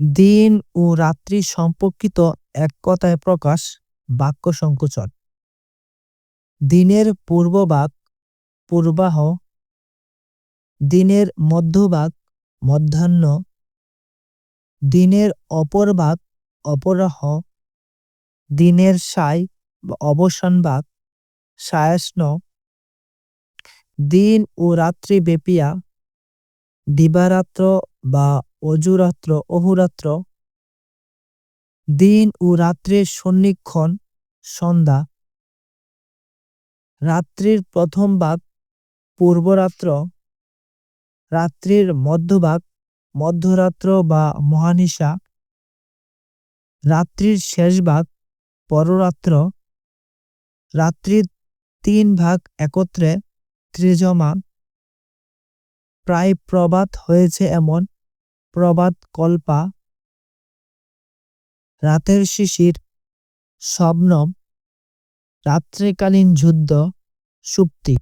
দিন ও রাত্রি সম্পর্কিত এক কথায় প্রকাশ, বাক্য সংকোচন। দিনের পূর্বভাগ, পূর্বাহ। দিনের মধ্যভাগ, মধ্যাহ্ন। দিনের অপর অপরভাগ, অপরাহ। দিনের সাই অবসান ভাগ সায়াস্ন। দিন ও রাত্রি বেপিয়া দিবারাত্র বা অজুরাত্র, অহুরাত্র। দিন ও রাত্রির সন্নিক্ষণ, সন্ধ্যা। রাত্রির প্রথম ভাগ, পূর্বরাত্র। রাত্রির মধ্যভাগ, মধ্যরাত্র বা মহানিশা। রাত্রির শেষ ভাগ, পররাত্র। রাত্রির তিন ভাগ একত্রে ত্রিজমা। প্রায় প্রবাদ হয়েছে এমন প্রবাদ কল্পা রাতের শিশির শবনম রাত্রিকালীন যুদ্ধ সুপ্তি।